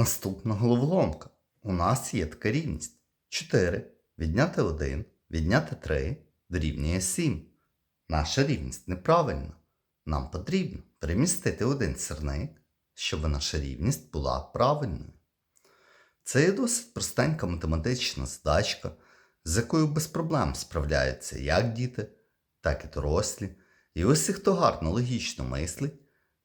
Наступна головоломка. У нас є така рівність. 4 відняти 1, відняти 3 дорівнює 7. Наша рівність неправильна. Нам потрібно перемістити один сірник, щоб наша рівність була правильною. Це є досить простенька математична задачка, з якою без проблем справляються як діти, так і дорослі. І усі, хто гарно логічно мислить,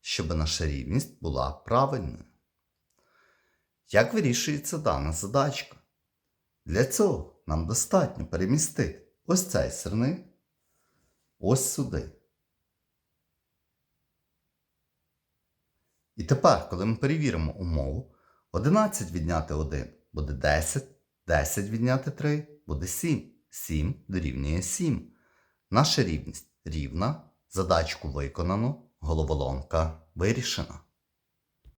щоб наша рівність була правильною. Як вирішується дана задачка? Для цього нам достатньо перемістити ось цей сирник ось сюди. І тепер, коли ми перевіримо умову, 11 відняти 1 буде 10, 10 відняти 3 буде 7. 7 дорівнює 7. Наша рівність рівна, задачку виконано, головоломка вирішена.